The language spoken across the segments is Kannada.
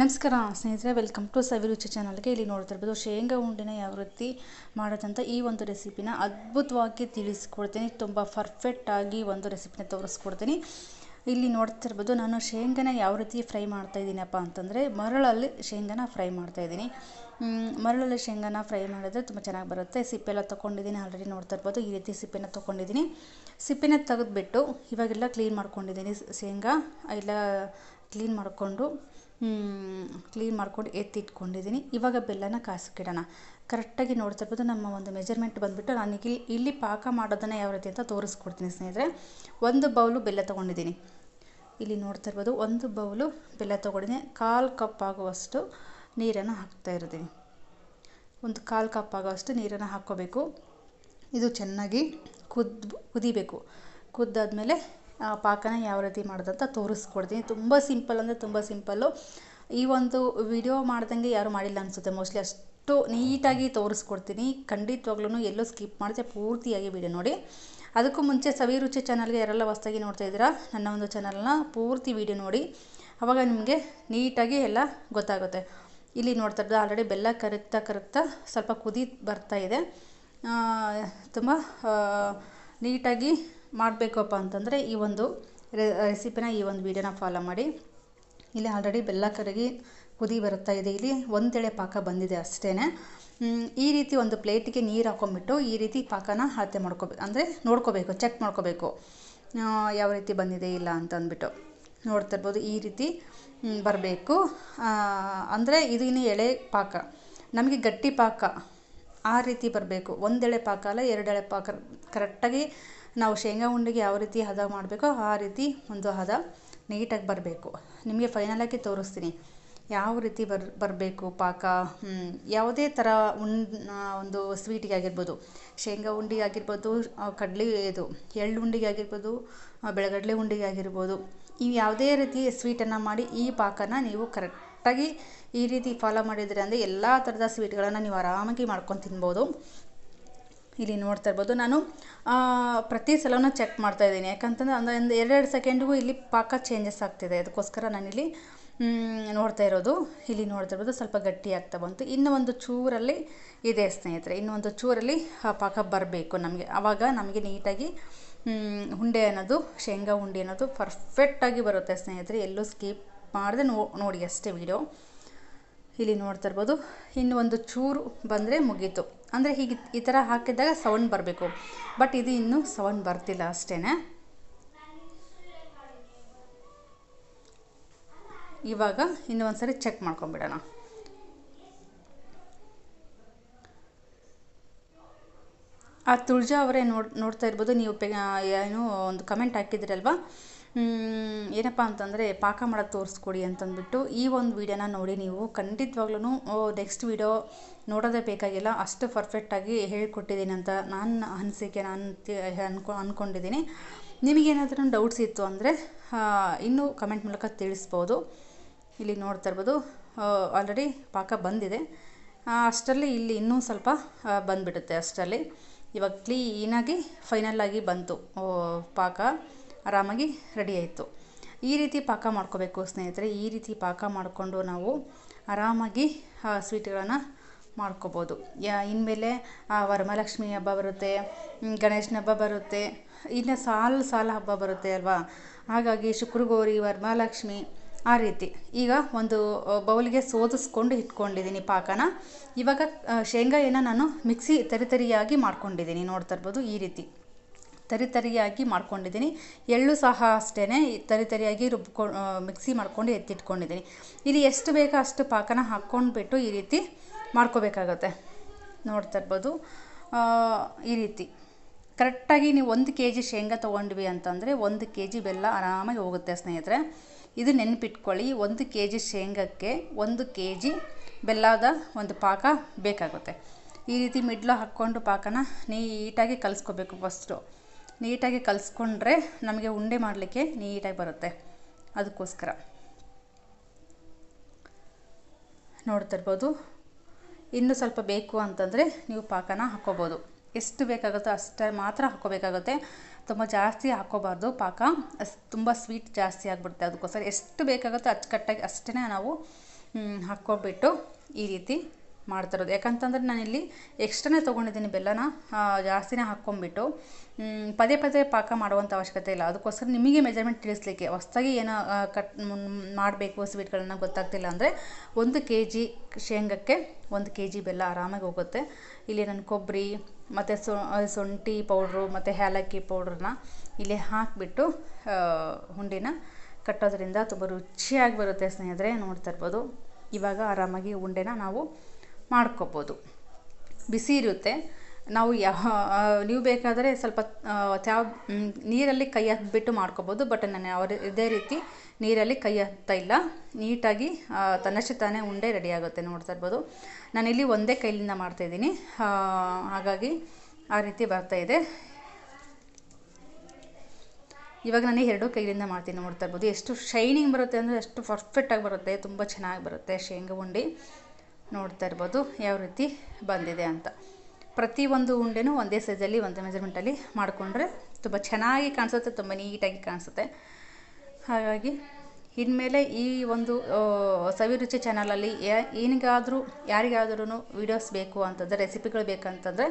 ನಮಸ್ಕಾರ, ಸ್ನೇಹಿತರೆ ವೆಲ್ಕಮ್ ಟು ಸವಿರುಚಿ ಚಾನಲ್ಗೆ ಇಲ್ಲಿ ನೋಡ್ತಾ ಇರ್ಬೋದು ಶೇಂಗಾ ಉಂಡೆನ ಯಾವ ರೀತಿ ಮಾಡೋದಂತ ಈ ಒಂದು ರೆಸಿಪಿನ ಅದ್ಭುತವಾಗಿ ತಿಳಿಸ್ಕೊಡ್ತೀನಿ. ತುಂಬ ಪರ್ಫೆಕ್ಟಾಗಿ ಒಂದು ರೆಸಿಪಿನ ತೋರಿಸ್ಕೊಡ್ತೀನಿ. ಇಲ್ಲಿ ನೋಡ್ತಿರ್ಬೋದು ನಾನು ಶೇಂಗಾನ ಯಾವ ರೀತಿ ಫ್ರೈ ಮಾಡ್ತಾ ಇದ್ದೀನಪ್ಪ ಅಂತಂದರೆ ಮರಳಲ್ಲಿ ಶೇಂಗಾನ ಫ್ರೈ ಮಾಡ್ತಾ ಇದ್ದೀನಿ. ಮರಳಲ್ಲಿ ಶೇಂಗಾನ ಫ್ರೈ ಮಾಡಿದ್ರೆ ತುಂಬ ಚೆನ್ನಾಗಿ ಬರುತ್ತೆ. ಸಿಪ್ಪೆಲ್ಲ ತೊಗೊಂಡಿದ್ದೀನಿ ಆಲ್ರೆಡಿ ನೋಡ್ತಾ ಇರ್ಬೋದು. ಈ ರೀತಿ ಸಿಪ್ಪೆನ ತೊಗೊಂಡಿದ್ದೀನಿ. ಸಿಪ್ಪೆನ ತೆಗೆದುಬಿಟ್ಟು ಇವಾಗೆಲ್ಲ ಕ್ಲೀನ್ ಮಾಡ್ಕೊಂಡಿದ್ದೀನಿ ಶೇಂಗಾ. ಎಲ್ಲ ಕ್ಲೀನ್ ಮಾಡಿಕೊಂಡು ಕ್ಲೀನ್ ಮಾಡ್ಕೊಂಡು ಎತ್ತಿಟ್ಕೊಂಡಿದ್ದೀನಿ ಇವಾಗ ಬೆಲ್ಲನ ಕಾಸಕ್ಕಿಡೋಣ ಕರೆಕ್ಟಾಗಿ ನೋಡ್ತಾ ಇರ್ಬೋದು ನಮ್ಮ ಒಂದು ಮೆಜರ್ಮೆಂಟ್ ಬಂದುಬಿಟ್ಟು ನನಗೆ ಇಲ್ಲಿ ಪಾಕ ಮಾಡೋದನ್ನು ಯಾವ ರೀತಿ ಅಂತ ತೋರಿಸ್ಕೊಡ್ತೀನಿ ಸ್ನೇಹಿತರೆ. ಒಂದು ಬೌಲು ಬೆಲ್ಲ ತೊಗೊಂಡಿದ್ದೀನಿ. ಇಲ್ಲಿ ನೋಡ್ತಾ ಇರ್ಬೋದು ಒಂದು ಬೌಲು ಬೆಲ್ಲ ತೊಗೊಂಡಿದ್ದೀನಿ. ಕಾಲು ಕಪ್ ಆಗುವಷ್ಟು ನೀರನ್ನು ಹಾಕ್ತಾ ಇರ್ತೀನಿ ಒಂದು ಕಾಲು ಕಪ್ ಆಗುವಷ್ಟು ನೀರನ್ನು ಹಾಕ್ಕೋಬೇಕು. ಇದು ಚೆನ್ನಾಗಿ ಕುದ್ದು ಕುದಿಬೇಕು. ಕುದ್ದಾದಮೇಲೆ ಪಾಕನ ಯಾವ ರೀತಿ ಮಾಡೋದಂತ ತೋರಿಸ್ಕೊಡ್ತೀನಿ. ತುಂಬ ಸಿಂಪಲ್ ಅಂದರೆ ತುಂಬ ಸಿಂಪಲ್ಲು. ಈ ಒಂದು ವಿಡಿಯೋ ಮಾಡ್ದಂಗೆ ಯಾರೂ ಮಾಡಿಲ್ಲ ಅನಿಸುತ್ತೆ. ಮೋಸ್ಟ್ಲಿ ಅಷ್ಟು ನೀಟಾಗಿ ತೋರಿಸ್ಕೊಡ್ತೀನಿ. ಖಂಡಿತವಾಗ್ಲೂ ಎಲ್ಲೂ ಸ್ಕಿಪ್ ಮಾಡಿದೆ ಪೂರ್ತಿಯಾಗಿ ವಿಡಿಯೋ ನೋಡಿ. ಅದಕ್ಕೂ ಮುಂಚೆ ಸವಿ ರುಚಿ ಚಾನಲ್ಗೆ ಯಾರೆಲ್ಲ ಹೊಸ್ದಾಗಿ ನೋಡ್ತಾ ಇದ್ದೀರಾ, ನನ್ನ ಒಂದು ಚಾನಲ್ನ ಪೂರ್ತಿ ವಿಡಿಯೋ ನೋಡಿ. ಆವಾಗ ನಿಮಗೆ ನೀಟಾಗಿ ಎಲ್ಲ ಗೊತ್ತಾಗುತ್ತೆ. ಇಲ್ಲಿ ನೋಡ್ತಾ ಇರೋದು ಆಲ್ರೆಡಿ ಬೆಲ್ಲ ಕರಗ್ತಾ ಕರಗ್ತಾ ಸ್ವಲ್ಪ ಕುದಿ ಬರ್ತಾ ಇದೆ. ತುಂಬ ನೀಟಾಗಿ ಮಾಡಬೇಕಪ್ಪ ಅಂತಂದರೆ ಈ ಒಂದು ರೆಸಿಪಿನ ಈ ಒಂದು ವಿಡಿಯೋನ ಫಾಲೋ ಮಾಡಿ. ಇಲ್ಲಿ ಆಲ್ರೆಡಿ ಬೆಲ್ಲ ಕರಗಿ ಕುದಿ ಬರುತ್ತಾ ಇದೆ. ಇಲ್ಲಿ ಒಂದೆಳೆ ಪಾಕ ಬಂದಿದೆ ಅಷ್ಟೇ ಈ ರೀತಿ ಒಂದು ಪ್ಲೇಟಿಗೆ ನೀರು ಹಾಕೊಂಡ್ಬಿಟ್ಟು ಈ ರೀತಿ ಪಾಕನ ಅಳತೆ ಮಾಡ್ಕೋಬೇಕು ಅಂದರೆ ನೋಡ್ಕೋಬೇಕು ಚೆಕ್ ಮಾಡ್ಕೋಬೇಕು. ಯಾವ ರೀತಿ ಬಂದಿದೆ ಇಲ್ಲ ಅಂತ ಅಂದ್ಬಿಟ್ಟು. ನೋಡ್ತಾ ಇರ್ಬೋದು, ಈ ರೀತಿ ಬರಬೇಕು. ಅಂದರೆ ಇದು ಇನ್ನು ಎಳೆ ಪಾಕ. ನಮಗೆ ಗಟ್ಟಿ ಪಾಕ ಆ ರೀತಿ ಬರಬೇಕು. ಒಂದೆಳೆ ಪಾಕ ಅಲ್ಲ, ಎರಡೆಳೆ ಪಾಕ. ಕರೆಕ್ಟಾಗಿ ನಾವು ಶೇಂಗಾ ಉಂಡೆಗೆ ಯಾವ ರೀತಿ ಹದ ಮಾಡಬೇಕೋ ಆ ರೀತಿ ಒಂದು ಹದ ನೀಟಾಗಿ ಬರಬೇಕು. ನಿಮಗೆ ಫೈನಲಾಗಿ ತೋರಿಸ್ತೀನಿ. ಯಾವ ರೀತಿ ಬರ್, ಬರಬೇಕು ಪಾಕ? ಯಾವುದೇ ಥರ ಉಂಡ್ ಒಂದು ಸ್ವೀಟಿಗೆ ಆಗಿರ್ಬೋದು. ಶೇಂಗಾ ಉಂಡೆಗೆ ಆಗಿರ್ಬೋದು ಕಡಲೆ ಇದು, ಎಳ್ಳು ಉಂಡೆಗೆ ಆಗಿರ್ಬೋದು ಬೆಳಗಡಲೆ ಉಂಡೆಗೆ ಆಗಿರ್ಬೋದು. ಈ ಯಾವುದೇ ರೀತಿ ಸ್ವೀಟನ್ನು ಮಾಡಿ ಈ ಪಾಕನ ನೀವು ಕರೆಕ್ಟಾಗಿ ಈ ರೀತಿ ಫಾಲೋ ಮಾಡಿದರೆ ಅಂದರೆ ಎಲ್ಲ ಥರದ ಸ್ವೀಟ್ಗಳನ್ನು ನೀವು ಆರಾಮಾಗಿ ಮಾಡ್ಕೊಂಡು ತಿನ್ಬೋದು. ಇಲ್ಲಿ ನೋಡ್ತಾ ಇರ್ಬೋದು. ನಾನು ಪ್ರತಿ ಸಲವೂ ಚೆಕ್ ಮಾಡ್ತಾ ಇದ್ದೀನಿ. ಯಾಕಂತಂದರೆ ಅಂದರೆ ಒಂದು ಎರಡೆರಡು ಸೆಕೆಂಡಿಗೂ ಇಲ್ಲಿ ಪಾಕ ಚೇಂಜಸ್ ಆಗ್ತಿದೆ. ಅದಕ್ಕೋಸ್ಕರ ನಾನಿಲ್ಲಿ ನೋಡ್ತಾ ಇರೋದು. ಇಲ್ಲಿ ನೋಡ್ತಾ ಇರ್ಬೋದು, ಸ್ವಲ್ಪ ಗಟ್ಟಿ ಆಗ್ತಾ ಬಂತು. ಇನ್ನೂ ಒಂದು ಚೂರಲ್ಲಿ ಇದೆ ಸ್ನೇಹಿತರೆ. ಇನ್ನೂ ಒಂದು ಚೂರಲ್ಲಿ ಪಾಕ ಬರಬೇಕು ನಮಗೆ. ಆವಾಗ ನಮಗೆ ನೀಟಾಗಿ ಉಂಡೆ ಅನ್ನೋದು, ಶೇಂಗಾ ಉಂಡೆ ಅನ್ನೋದು ಪರ್ಫೆಕ್ಟಾಗಿ ಬರುತ್ತೆ ಸ್ನೇಹಿತರೆ. ಎಲ್ಲೂ ಸ್ಕಿಪ್ ಮಾಡದೆ ನೋಡಿ ಅಷ್ಟೇ ವಿಡಿಯೋ ಇಲ್ಲಿ ನೋಡ್ತಾ ಇರ್ಬೋದು. ಇನ್ನೂ ಒಂದು ಚೂರು ಬಂದರೆ ಮುಗೀತು. ಅಂದರೆ ಹೀಗೆ ಈ ಥರ ಹಾಕಿದಾಗ ಸೌಂಡ್ ಬರಬೇಕು. ಬಟ್ ಇದು ಇನ್ನೂ ಸೌಂಡ್ ಬರ್ತಿಲ್ಲ ಅಷ್ಟೇ ಇವಾಗ ಇನ್ನು ಒಂದು ಸರಿ ಚೆಕ್ ಮಾಡ್ಕೊಂಬಿಡೋಣ. ಆ ತುಳಜಾ ಅವರೇ ನೋಡ್, ನೋಡ್ತಾ ಇರ್ಬೋದು. ನೀವು ಪೆ ಏನು ಒಂದು ಕಮೆಂಟ್ ಹಾಕಿದ್ರಲ್ವ? ಏನಪ್ಪ ಅಂತಂದರೆ ಪಾಕ ಮಾಡೋದು ತೋರಿಸ್ಕೊಡಿ ಅಂತಂದ್ಬಿಟ್ಟು ಈ ಒಂದು ವೀಡಿಯೋನ ನೋಡಿ ನೀವು. ಖಂಡಿತವಾಗ್ಲೂ ನೆಕ್ಸ್ಟ್ ವೀಡಿಯೋ ನೋಡೋದೇ ಬೇಕಾಗಿಲ್ಲ. ಅಷ್ಟು ಪರ್ಫೆಕ್ಟಾಗಿ ಹೇಳ್ಕೊಟ್ಟಿದ್ದೀನಿ ಅಂತ ನನ್ನ ಅನಿಸಿಕೆ, ನಾನು ಅನ್ಕೊ ಅಂದ್ಕೊಂಡಿದ್ದೀನಿ ನಿಮಗೇನಾದ್ರೂ ಡೌಟ್ಸ್ ಇತ್ತು ಅಂದರೆ ಇನ್ನೂ ಕಮೆಂಟ್ ಮೂಲಕ ತಿಳಿಸ್ಬೋದು. ಇಲ್ಲಿ ನೋಡ್ತಾ ಇರ್ಬೋದು ಆಲ್ರೆಡಿ ಪಾಕ ಬಂದಿದೆ. ಅಷ್ಟರಲ್ಲಿ ಇಲ್ಲಿ ಇನ್ನೂ ಸ್ವಲ್ಪ ಬಂದುಬಿಡುತ್ತೆ ಅಷ್ಟರಲ್ಲಿ. ಇವಾಗ ಕ್ಲೀನಾಗಿ ಫೈನಲ್ಲಾಗಿ ಬಂತು ಪಾಕ. ಆರಾಮಾಗಿ ರೆಡಿ ಆಯಿತು. ಈ ರೀತಿ ಪಾಕ ಮಾಡ್ಕೋಬೇಕು ಸ್ನೇಹಿತರೆ. ಈ ರೀತಿ ಪಾಕ ಮಾಡಿಕೊಂಡು ನಾವು ಆರಾಮಾಗಿ ಸ್ವೀಟ್ಗಳನ್ನು ಮಾಡ್ಕೋಬೋದು. ಯಾ, ಇನ್ಮೇಲೆ ವರಮಹಾಲಕ್ಷ್ಮಿ ಹಬ್ಬ ಬರುತ್ತೆ ಗಣೇಶನ ಹಬ್ಬ ಬರುತ್ತೆ, ಇನ್ನು ಸಾಲು ಸಾಲು ಹಬ್ಬ ಬರುತ್ತೆ ಅಲ್ವಾ? ಹಾಗಾಗಿ ಶುಕ್ರಗೌರಿ, ವರಮಹಾಲಕ್ಷ್ಮಿ, ಆ ರೀತಿ. ಈಗ ಒಂದು ಬೌಲ್ಗೆ ಸೋದಿಸ್ಕೊಂಡು ಇಟ್ಕೊಂಡಿದ್ದೀನಿ ಪಾಕನ. ಇವಾಗ ಶೇಂಗಾ ಏನೋ ನಾನು ಮಿಕ್ಸಿ ತರಿತರಿಯಾಗಿ ಮಾಡ್ಕೊಂಡಿದ್ದೀನಿ. ನೋಡ್ತಾ ಇರ್ಬೋದು ಈ ರೀತಿ. ತರಿತರಿಯಾಗಿ ಮಾಡ್ಕೊಂಡಿದ್ದೀನಿ. ಎಳ್ಳು ಸಹ ಅಷ್ಟೇ ತರಿತರಿಯಾಗಿ ರುಬ್ಕೊ ಮಿಕ್ಸಿ ಮಾಡ್ಕೊಂಡು ಎತ್ತಿಟ್ಕೊಂಡಿದ್ದೀನಿ. ಇಲ್ಲಿ ಎಷ್ಟು ಬೇಕೋ ಅಷ್ಟು ಪಾಕನ ಹಾಕ್ಕೊಂಡ್ಬಿಟ್ಟು ಈ ರೀತಿ ಮಾಡ್ಕೋಬೇಕಾಗತ್ತೆ. ನೋಡ್ತಾ ಇರ್ಬೋದು. ಈ ರೀತಿ. ಕರೆಕ್ಟಾಗಿ ನೀವು ಒಂದು ಕೆ ಜಿ ಶೇಂಗಾ ತೊಗೊಂಡ್ವಿ ಅಂತಂದರೆ ಒಂದು ಕೆ ಜಿ ಬೆಲ್ಲ ಆರಾಮಾಗಿ ಹೋಗುತ್ತೆ ಸ್ನೇಹಿತರೆ. ಇದು ನೆನಪಿಟ್ಕೊಳ್ಳಿ, ಒಂದು ಕೆ ಜಿ ಶೇಂಗಕ್ಕೆ ಒಂದು ಕೆ ಜಿ ಬೆಲ್ಲದ ಒಂದು ಪಾಕ ಬೇಕಾಗುತ್ತೆ. ಈ ರೀತಿ ಮಿಡ್ಲು ಹಾಕ್ಕೊಂಡು ಪಾಕನ ನೀಟಾಗಿ ಕಲಿಸ್ಕೋಬೇಕು ಫಸ್ಟು. ನೀಟಾಗಿ ಕಲಿಸ್ಕೊಂಡ್ರೆ ನಮಗೆ ಉಂಡೆ ಮಾಡಲಿಕ್ಕೆ ನೀಟಾಗಿ ಬರುತ್ತೆ. ಅದಕ್ಕೋಸ್ಕರ. ನೋಡ್ತಾ ಇರ್ಬೋದು. ಇನ್ನೂ ಸ್ವಲ್ಪ ಬೇಕು ಅಂತಂದರೆ ನೀವು ಪಾಕನ ಹಾಕ್ಕೋಬೋದು ಎಷ್ಟು ಬೇಕಾಗುತ್ತೋ ಅಷ್ಟೇ ಮಾತ್ರ ಹಾಕ್ಕೋಬೇಕಾಗುತ್ತೆ ತುಂಬ ಜಾಸ್ತಿ ಹಾಕ್ಕೋಬಾರ್ದು ಪಾಕ. ತುಂಬ ಸ್ವೀಟ್ ಜಾಸ್ತಿ ಆಗಿಬಿಡುತ್ತೆ. ಅದಕ್ಕೋಸ್ಕರ ಎಷ್ಟು ಬೇಕಾಗುತ್ತೋ ಅಚ್ಚುಕಟ್ಟಾಗಿ ಅಷ್ಟೇ ನಾವು ಹಾಕ್ಕೊಬಿಟ್ಟು ಈ ರೀತಿ ಮಾಡ್ತಾ ಇರೋದು ಯಾಕಂತಂದ್ರೆ ನಾನಿಲ್ಲಿ ಎಕ್ಸ್ಟ್ರಾನೇ ತೊಗೊಂಡಿದ್ದೀನಿ ಬೆಲ್ಲನ ಜಾಸ್ತಿನೇ ಹಾಕ್ಕೊಂಬಿಟ್ಟು ಪದೇ ಪದೇ ಪಾಕ ಮಾಡುವಂಥ ಅವಶ್ಯಕತೆ ಇಲ್ಲ. ಅದಕ್ಕೋಸ್ಕರ ನಿಮಗೆ ಮೆಜರ್ಮೆಂಟ್ ತಿಳಿಸ್ಲಿಕ್ಕೆ, ಹೊಸ್ದಾಗಿ ಏನೋ ಕಟ್ ಮಾಡಬೇಕು ಸ್ವೀಟ್ಗಳನ್ನ ಗೊತ್ತಾಗ್ತಿಲ್ಲ ಅಂದರೆ ಒಂದು ಕೆ ಜಿ ಶೇಂಗಕ್ಕೆ ಒಂದು ಕೆ ಜಿ ಬೆಲ್ಲ ಆರಾಮಾಗಿ ಹೋಗುತ್ತೆ. ಇಲ್ಲಿ ನಾನು ಕೊಬ್ಬರಿ, ಮತ್ತು ಸೊ ಶುಂಠಿ ಪೌಡ್ರು, ಮತ್ತು ಏಲಕ್ಕಿ ಪೌಡ್ರನ್ನ ಇಲ್ಲಿ ಹಾಕಿಬಿಟ್ಟು ಹುಂಡಿನ ಕಟ್ಟೋದ್ರಿಂದ ತುಂಬ ರುಚಿಯಾಗಿ ಬರುತ್ತೆ ಸ್ನೇಹಿತರೆ, ನೋಡ್ತಾ ಇರ್ಬೋದು. ಇವಾಗ ಆರಾಮಾಗಿ ಉಂಡೆನ ನಾವು ಮಾಡ್ಕೊಬೋದು. ಬಿಸಿ ಇರುತ್ತೆ. ನಾವು ಯಾವ ನೀವು ಬೇಕಾದರೆ ಸ್ವಲ್ಪ ತ್ಯಾವ ನೀರಲ್ಲಿ ಕೈ ಹಾಕ್ಬಿಟ್ಟು ಮಾಡ್ಕೋಬೋದು, ಬಟ್ ನಾನು ಯಾವ ಇದೇ ರೀತಿ ನೀರಲ್ಲಿ ಕೈ ಹಾಕ್ತಾ ಇಲ್ಲ. ನೀಟಾಗಿ ತನ್ನಷ್ಟೇ ತಾನೇ ಉಂಡೆ ರೆಡಿ ಆಗುತ್ತೆ ನೋಡ್ತಾ ಇರ್ಬೋದು. ನಾನಿಲ್ಲಿ ಒಂದೇ ಕೈಲಿಂದ ಮಾಡ್ತಾಯಿದ್ದೀನಿ ಹಾಗಾಗಿ ಆ ರೀತಿ ಬರ್ತಾ ಇದೆ. ಇವಾಗ ನಾನು ಎರಡು ಕೈಲಿಂದ ಮಾಡ್ತೀನಿ ನೋಡ್ತಾ ಇರ್ಬೋದು. ಎಷ್ಟು ಶೈನಿಂಗ್ ಬರುತ್ತೆ ಅಂದರೆ ಎಷ್ಟು ಪರ್ಫೆಕ್ಟಾಗಿ ಬರುತ್ತೆ. ತುಂಬ ಚೆನ್ನಾಗಿ ಬರುತ್ತೆ ಶೇಂಗಾ ಉಂಡೆ. ನೋಡ್ತಾ ಇರ್ಬೋದು ಯಾವ ರೀತಿ ಬಂದಿದೆ ಅಂತ. ಪ್ರತಿಯೊಂದು ಉಂಡೆನೂ ಒಂದೇ ಸೈಜಲ್ಲಿ ಒಂದೇ ಮೆಜರ್ಮೆಂಟಲ್ಲಿ ಮಾಡಿಕೊಂಡ್ರೆ ತುಂಬ ಚೆನ್ನಾಗಿ ಕಾಣಿಸುತ್ತೆ, ತುಂಬ ನೀಟಾಗಿ ಕಾಣಿಸುತ್ತೆ. ಹಾಗಾಗಿ ಇನ್ಮೇಲೆ ಈ ಒಂದು ಸವಿ ಸವಿರುಚಿ ಚಾನಲಲ್ಲಿ ಏನಿಗಾದರೂ ಯಾರಿಗಾದ್ರೂ ವೀಡಿಯೋಸ್ ಬೇಕು ಅಂತಂದರೆ ರೆಸಿಪಿಗಳು ಬೇಕಂತಂದರೆ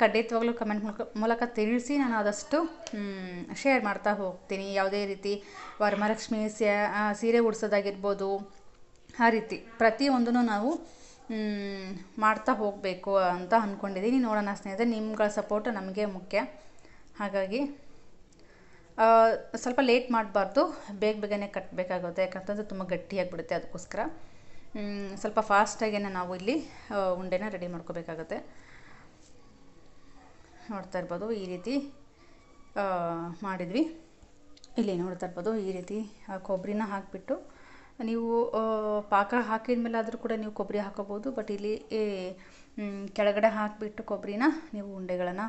ಖಂಡಿತವಾಗಲೂ ಕಮೆಂಟ್ ಮೂಲಕ ಮೂಲಕ ತಿಳಿಸಿ ನಾನು ಆದಷ್ಟು ಶೇರ್ ಮಾಡ್ತಾ ಹೋಗ್ತೀನಿ. ಯಾವುದೇ ರೀತಿ ವರಮಹಾಲಕ್ಷ್ಮಿ ಸ್ಯಾ ಸೀರೆ ಉಡ್ಸೋದಾಗಿರ್ಬೋದು, ಆ ರೀತಿ ಪ್ರತಿಯೊಂದನ್ನು ನಾವು ಮಾಡ್ತಾ ಹೋಗಬೇಕು ಅಂತ ಅಂದ್ಕೊಂಡಿದ್ದೀನಿ ನೋಡೋಣ ಸ್ನೇಹಿತರೆ, ನಿಮ್ಗಳ ಸಪೋರ್ಟ್ ನಮಗೆ ಮುಖ್ಯ. ಹಾಗಾಗಿ ಸ್ವಲ್ಪ ಲೇಟ್ ಮಾಡಬಾರ್ದು. ಬೇಗ ಬೇಗನೆ ಕಟ್ಟಬೇಕಾಗುತ್ತೆ ಯಾಕಂತಂದರೆ ತುಂಬ ಗಟ್ಟಿಯಾಗಿಬಿಡುತ್ತೆ ಅದಕ್ಕೋಸ್ಕರ. ಸ್ವಲ್ಪ ಫಾಸ್ಟಾಗೇನೆ ನಾವು ಇಲ್ಲಿ ಉಂಡೆನ ರೆಡಿ ಮಾಡ್ಕೋಬೇಕಾಗುತ್ತೆ. ನೋಡ್ತಾ ಇರ್ಬೋದು, ಈ ರೀತಿ ಮಾಡಿದ್ವಿ. ಇಲ್ಲಿ ನೋಡ್ತಾ ಇರ್ಬೋದು, ಈ ರೀತಿ ಕೊಬ್ಬರಿನ ಹಾಕಿಬಿಟ್ಟು ನೀವು ಪಾಕ ಹಾಕಿದ ಮೇಲೆ ಆದರೂ ಕೂಡ ನೀವು ಕೊಬ್ಬರಿ ಹಾಕೋಬೋದು ಬಟ್ ಇಲ್ಲಿ ಕೆಳಗಡೆ ಹಾಕಿಬಿಟ್ಟು ಕೊಬ್ಬರಿನ ನೀವು ಉಂಡೆಗಳನ್ನು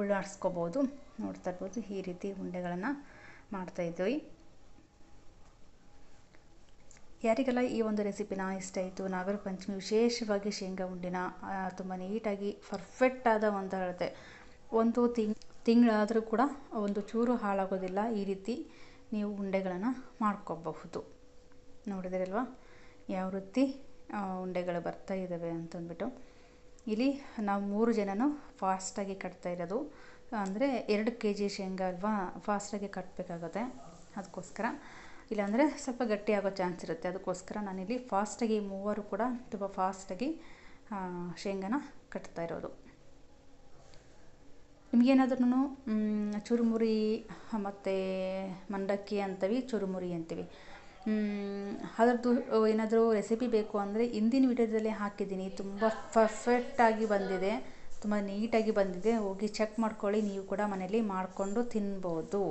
ಉಳ್ಳಾಡಿಸ್ಕೋಬೋದು ನೋಡ್ತಾ ಇರ್ಬೋದು ಈ ರೀತಿ ಉಂಡೆಗಳನ್ನು ಮಾಡ್ತಾಯಿದ್ವಿ ಯಾರಿಗೆಲ್ಲ ಈ ಒಂದು ರೆಸಿಪಿನ ಇಷ್ಟ ಆಯಿತು ನಾಗರ ಪಂಚಮಿ ವಿಶೇಷವಾಗಿ ಶೇಂಗಾ ಉಂಡಿನ ತುಂಬ ನೀಟಾಗಿ ಪರ್ಫೆಕ್ಟ್ ಆದ ಒಂದು ಅಳತೆ. ಒಂದು ತಿಂಗ್, ತಿಂಗಳಾದರೂ ಕೂಡ ಒಂದು ಚೂರು ಹಾಳಾಗೋದಿಲ್ಲ, ಈ ರೀತಿ ನೀವು ಉಂಡೆಗಳನ್ನು ಮಾಡ್ಕೋಬಹುದು. ನೋಡಿದಿರಲ್ವಾ? ಯಾವ ರೀತಿ ಉಂಡೆಗಳು ಬರ್ತಾ ಇದ್ದಾವೆ ಅಂತಂದ್ಬಿಟ್ಟು. ಇಲ್ಲಿ ನಾವು ಮೂರು ಜನನು ಫಾಸ್ಟಾಗಿ ಕಟ್ತಾ ಇರೋದು. ಅಂದರೆ ಎರಡು ಕೆ ಜಿ ಶೇಂಗಾ ಅಲ್ವಾ ಫಾಸ್ಟಾಗಿ ಕಟ್ಟಬೇಕಾಗುತ್ತೆ ಅದಕ್ಕೋಸ್ಕರ. ಇಲ್ಲಾಂದರೆ ಸ್ವಲ್ಪ ಗಟ್ಟಿ ಆಗೋ ಚಾನ್ಸ್ ಇರುತ್ತೆ. ಅದಕ್ಕೋಸ್ಕರ ನಾನಿಲ್ಲಿ ಫಾಸ್ಟಾಗಿ ಮೂವರು ಕೂಡ ತುಂಬ ಫಾಸ್ಟಾಗಿ ಶೇಂಗಾನ ಕಟ್ತಾ ಇರೋದು. ನಿಮಗೇನಾದ್ರೂ ಚುರುಮುರಿ, ಮತ್ತು ಮಂಡಕ್ಕಿ ಅಂತೀವಿ ಚುರುಮುರಿ ಅಂತೀವಿ. ಅದರದ್ದು ಏನಾದರೂ ರೆಸಿಪಿ ಬೇಕು ಅಂದರೆ ಹಿಂದಿನ ವಿಡಿಯೋದಲ್ಲಿ ಹಾಕಿದ್ದೀನಿ. ತುಂಬ ಪರ್ಫೆಕ್ಟಾಗಿ ಬಂದಿದೆ. ತುಂಬ ನೀಟಾಗಿ ಬಂದಿದೆ. ಹೋಗಿ ಚೆಕ್ ಮಾಡ್ಕೊಳ್ಳಿ. ನೀವು ಕೂಡ ಮನೆಯಲ್ಲಿ ಮಾಡಿಕೊಂಡು ತಿನ್ಬೋದು.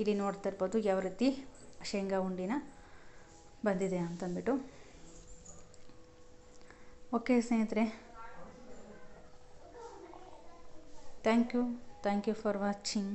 ಇಲ್ಲಿ ನೋಡ್ತಾ ಇರ್ಬೋದು ಯಾವ ರೀತಿ ಶೇಂಗಾ ಉಂಡಿನ ಬಂದಿದೆ ಅಂತಂದ್ಬಿಟ್ಟು. ಓಕೆ ಸ್ನೇಹಿತರೆ. Thank you thank you for watching